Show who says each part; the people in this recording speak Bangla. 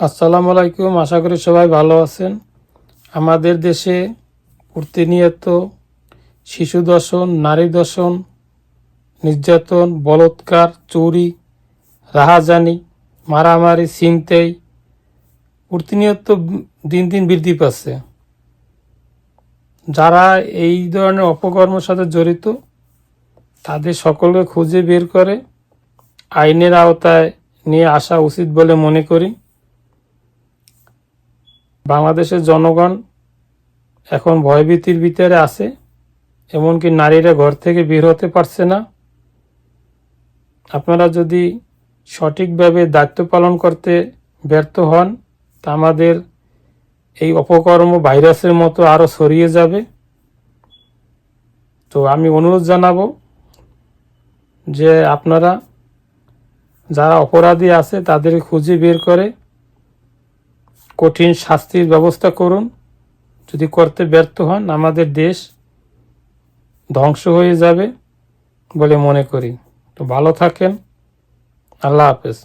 Speaker 1: আসসালামু আলাইকুম, আশা করি সবাই ভালো আছেন। আমাদের দেশে প্রতিনিয়ত শিশু দর্শন, নারী দর্শন, নির্যাতন, বলৎকার, চুরি, রাহাজানি, মারামারি, ছিনতাই প্রতিনিয়ত দিন দিন বৃদ্ধি পাচ্ছে। যারা এই ধরনের অপকর্মের সাথে জড়িত, তাদের সকলকে খুঁজে বের করে আইনের আওতায় নিয়ে আসা উচিত বলে মনে করি। বাংলাদেশের জনগণ এখন ভয়ভীতির ভিতরে আছে, এমনকি নারীরা ঘর থেকে বের হতে পারছে না। আপনারা যদি সঠিকভাবে দায়িত্ব পালন করতে ব্যর্থ হন, তা আমাদের এই অপকর্ম ভাইরাসের মতো আরও ছড়িয়ে যাবে। তো আমি অনুরোধ জানাব যে আপনারা যারা অপরাধী আছে তাদের খুঁজে বের করে কঠিন শাস্তির ব্যবস্থা করুন। যদি করতে ব্যর্থ হন, আমাদের দেশ ধ্বংস হয়ে যাবে বলে মনে করি। তো ভালো থাকেন। আল্লাহ হাফেজ।